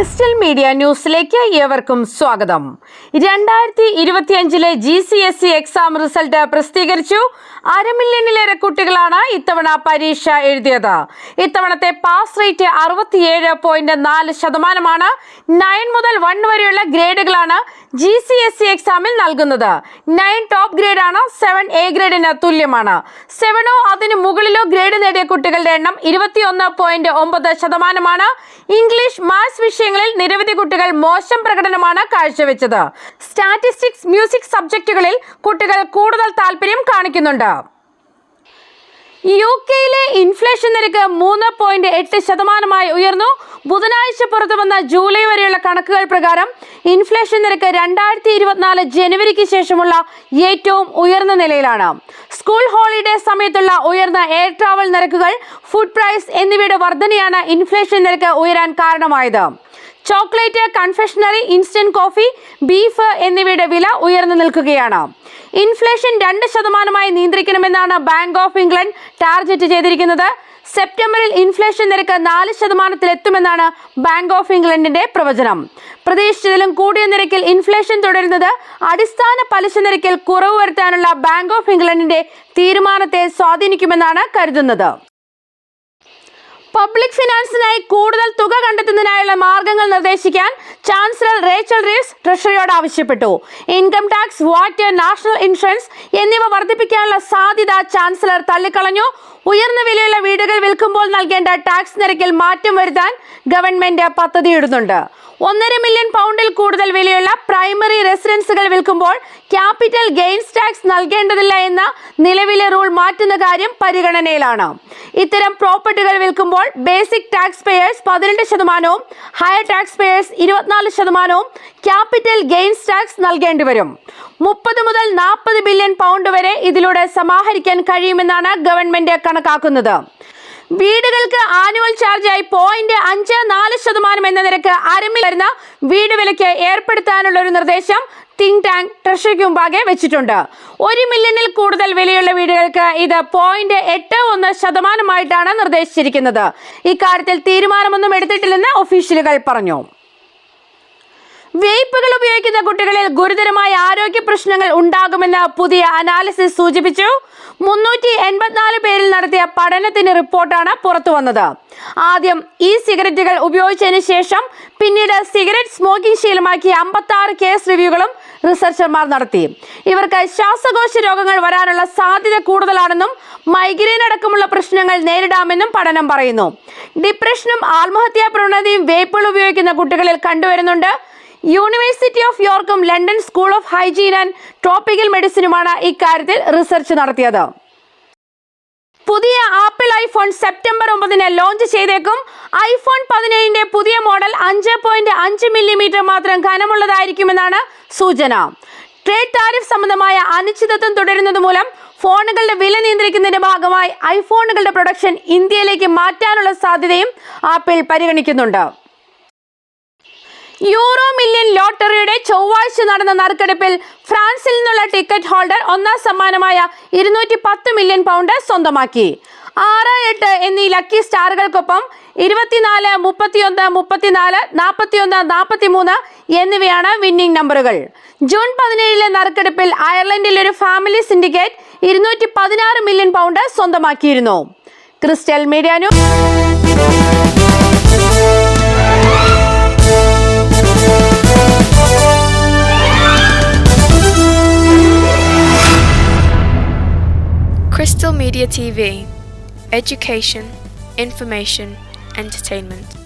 Media ന്യൂസിലേക്ക് ഏവർക്കും സ്വാഗതം. രണ്ടായിരത്തി ഇരുപത്തിയഞ്ചിലെ G C S C exam result പ്രസിദ്ധീകരിച്ചു അരമില്യണിലേറെ കുട്ടികളാണ് ഇത്തവണ പരീക്ഷ എഴുതിയത്. ഇത്തവണത്തെ പാസ് റേറ്റ് അറുപത്തിയേഴ് പോയിന്റ് നാല് ശതമാനമാണ്. നയൻ മുതൽ വൺ വരെയുള്ള ഗ്രേഡുകളാണ് ജി സി എസ് സി എക്സാമിൽ നൽകുന്നത്. നയൻ ടോപ്പ് ഗ്രേഡ് ആണ് സെവൻ എ ഗ്രേഡിന് തുല്യമാണ്. സെവനോ അതിന് മുകളിലോ ഗ്രേഡ് നേടിയ കുട്ടികളുടെ എണ്ണം ഇരുപത്തിയൊന്ന് പോയിന്റ് ഒമ്പത് ശതമാനമാണ്. ഇംഗ്ലീഷ് മാത്സ് വിഷയങ്ങളിൽ നിരവധി കുട്ടികൾ മോശം പ്രകടനമാണ് കാഴ്ചവെച്ചത്. സ്റ്റാറ്റിസ്റ്റിക്സ് മ്യൂസിക് സബ്ജക്റ്റുകളിൽ കുട്ടികൾ കൂടുതൽ താല്പര്യം കാണിക്കുന്നുണ്ട്. യു കെയിലെ ഇൻഫ്ലേഷൻ നിരക്ക് മൂന്ന് പോയിന്റ് എട്ട് ശതമാനമായി ഉയർന്നു. ബുധനാഴ്ച പുറത്തു വന്ന ജൂലൈ വരെയുള്ള കണക്കുകൾ പ്രകാരം ഇൻഫ്ലേഷൻ നിരക്ക് രണ്ടായിരത്തി ഇരുപത്തിനാല് ജനുവരിക്ക് ശേഷമുള്ള ഏറ്റവും ഉയർന്ന നിലയിലാണ്. സ്കൂൾ ഹോളിഡേ സമയത്തുള്ള ഉയർന്ന എയർ ട്രാവൽ നിരക്കുകൾ ഫുഡ് പ്രൈസ് എന്നിവയുടെ വർധനയാണ് ഇൻഫ്ലേഷൻ നിരക്ക് ഉയരാൻ കാരണമായത്. Chocolate confectionery instant coffee beef എന്നിവയുടെ വില ഉയർന്നു നിൽക്കുകയാണ്. ഇൻഫ്ലേഷൻ രണ്ട് ശതമാനമായി നിയന്ത്രിക്കണമെന്നാണ് ബാങ്ക് ഓഫ് ഇംഗ്ലണ്ട് ടാർഗറ്റ് ചെയ്തിരിക്കുന്നത്. സെപ്റ്റംബറിൽ ഇൻഫ്ലേഷൻ നിരക്ക് നാല് ശതമാനത്തിലെത്തുമെന്നാണ് ബാങ്ക് ഓഫ് ഇംഗ്ലണ്ടിന്റെ പ്രവചനം. പ്രതീക്ഷിച്ചതിലും കൂടിയ നിരക്കിൽ ഇൻഫ്ലേഷൻ തുടരുന്നത് അടിസ്ഥാന പലിശ നിരക്കിൽ കുറവ് വരുത്താനുള്ള ബാങ്ക് ഓഫ് ഇംഗ്ലണ്ടിന്റെ തീരുമാനത്തെ സ്വാധീനിക്കുമെന്നാണ് കരുതുന്നത്. പബ്ലിക് ഫിനാൻസിനായി കൂടുതൽ തുക കണ്ടെത്തുന്നതിനായുള്ള മാർഗങ്ങൾ നിർദ്ദേശിക്കാൻ ചാൻസലർ റേച്ചൽ റീവ്സ് ട്രഷറിയോട് ആവശ്യപ്പെട്ടു. Income tax VAT national insurance എന്നിവ വർദ്ധിപ്പിക്കാനുള്ള സാധ്യത ചാൻസലർ തള്ളിക്കളഞ്ഞു. ഉയർന്ന വിലയുള്ള വീടുകൾ വിൽക്കുമ്പോൾ നൽകേണ്ട ടാക്സ് നിരക്കിൽ മാറ്റം വരുത്താൻ ഗവൺമെന്റ് പദ്ധതിയിടുന്നുണ്ട്. ഒന്നര മില്യൺ പൗണ്ടിൽ കൂടുതൽ വിലയുള്ള പ്രൈമറി റെസിഡൻസുകൾ വിൽക്കുമ്പോൾ ക്യാപിറ്റൽ ഗെയിൻസ് ടാക്സ് നൽകേണ്ടതില്ല എന്ന നിലവിലെ റൂൾ മാറ്റുന്ന കാര്യം പരിഗണനയിലാണ്. ഇത്തരം പ്രോപ്പർട്ടികൾ വിൽക്കുമ്പോൾ ബേസിക് ടാക്സ് പേയേഴ്സ് പതിനെട്ട് ശതമാനവും ഹയർ ടാക്സ് പേയേഴ്സ് ഇരുപത്തിനാല് ശതമാനവും ക്യാപിറ്റൽ ഗെയിൻസ് ടാക്സ് നൽകേണ്ടി വരും. മുപ്പത് മുതൽ നാൽപ്പത് ബില്യൺ പൗണ്ട് വരെ ഇതിലൂടെ സമാഹരിക്കാൻ കഴിയുമെന്നാണ് ഗവൺമെന്റ് കണക്കാക്കുന്നത്. വീടുകൾക്ക് ആനുവൽ ചാർജായി പോയിന്റ് അഞ്ച് നാല് ശതമാനം എന്ന നിരക്ക് അരമിൽ വരുന്ന വീട് വിലയ്ക്ക് ഏർപ്പെടുത്താനുള്ള ഒരു നിർദ്ദേശം തിങ് ടാങ്ക് ട്രഷറിക്ക് മുമ്പാകെ വെച്ചിട്ടുണ്ട്. ഒരു മില്യണിൽ കൂടുതൽ വിലയുള്ള വീടുകൾക്ക് ഇത് പോയിന്റ് എട്ട് ഒന്ന് ശതമാനമായിട്ടാണ് നിർദ്ദേശിച്ചിരിക്കുന്നത്. ഇക്കാര്യത്തിൽ തീരുമാനമൊന്നും എടുത്തിട്ടില്ലെന്ന് ഒഫീഷ്യലുകൾ പറഞ്ഞു. വേപ്പുകൾ ഉപയോഗിക്കുന്ന കുട്ടികളിൽ ഗുരുതരമായ ആരോഗ്യ പ്രശ്നങ്ങൾ ഉണ്ടാകുമെന്ന് പുതിയ അനാലിസിസ് സൂചിപ്പിച്ചു. മുന്നൂറ്റി എൺപത്തിനാല് പേരിൽ നടത്തിയ പഠനത്തിന്റെ റിപ്പോർട്ടാണ് പുറത്തു വന്നത്. ആദ്യം ഈ സിഗരറ്റുകൾ ഉപയോഗിച്ചതിന് ശേഷം പിന്നീട് സിഗരറ്റ് സ്മോക്കിംഗ് ശീലമാക്കിയ അമ്പത്തി ആറ് കേസ് റിവ്യൂകളും റിസർച്ചർമാർ നടത്തി. ഇവർക്ക് ശ്വാസകോശ രോഗങ്ങൾ വരാനുള്ള സാധ്യത കൂടുതലാണെന്നും മൈഗ്രെയിൻ അടക്കമുള്ള പ്രശ്നങ്ങൾ നേരിടാമെന്നും പഠനം പറയുന്നു. ഡിപ്രഷനും ആത്മഹത്യാ പ്രവണതയും വേപ്പുകൾ ഉപയോഗിക്കുന്ന കുട്ടികളിൽ കണ്ടുവരുന്നുണ്ട്. University of യോർക്കും London school of hygiene and tropical മെഡിസിനുമാണ് ഇക്കാര്യത്തിൽ റിസർച്ച് നടത്തിയത്. പുതിയ ആപ്പിൾ ഐഫോൺ സെപ്റ്റംബർ ഒമ്പതിന് ലോഞ്ച് ചെയ്തേക്കും. ഐഫോൺ പതിനേഴിന്റെ പുതിയ മോഡൽ അഞ്ച് പോയിന്റ് അഞ്ച് മില്ലിമീറ്റർ മാത്രം ഘനമുള്ളതായിരിക്കുമെന്നാണ് സൂചന. ട്രേഡ് താരിഫ് സംബന്ധമായ അനിശ്ചിതത്വം തുടരുന്നത് മൂലം ഫോണുകളുടെ വില നിയന്ത്രിക്കുന്നതിന്റെ ഭാഗമായി ഐഫോണുകളുടെ പ്രൊഡക്ഷൻ ഇന്ത്യയിലേക്ക് മാറ്റാനുള്ള സാധ്യതയും ആപ്പിൾ പരിഗണിക്കുന്നുണ്ട്. യൂറോ മില്യൺ ലോട്ടറിയുടെ ചൊവ്വാഴ്ച നടന്ന നറുക്കെടുപ്പിൽ ഫ്രാൻസിൽ നിന്നുള്ള ടിക്കറ്റ് ഹോൾഡർ ഒന്നാം സമ്മാനമായ ഇരുന്നൂറ്റി പത്ത് മില്യൺ പൗണ്ട് സ്വന്തമാക്കി. ആറ് എട്ട് എന്നീ ലക്കി സ്റ്റാറുകൾക്കൊപ്പം ഇരുപത്തിനാല് മുപ്പത്തിയൊന്ന് മുപ്പത്തിനാല് നാൽപ്പത്തിയൊന്ന് നാൽപ്പത്തിമൂന്ന് എന്നിവയാണ് വിന്നിംഗ് നമ്പറുകൾ. ജൂൺ പതിനേഴിലെ നറുക്കെടുപ്പിൽ അയർലൻഡിൽ ഒരു ഫാമിലി സിൻഡിക്കേറ്റ് ഇരുന്നൂറ്റി പതിനാറ് മില്യൺ പൗണ്ട് സ്വന്തമാക്കിയിരുന്നു. Crystal Media Media TV Education, Information, Entertainment.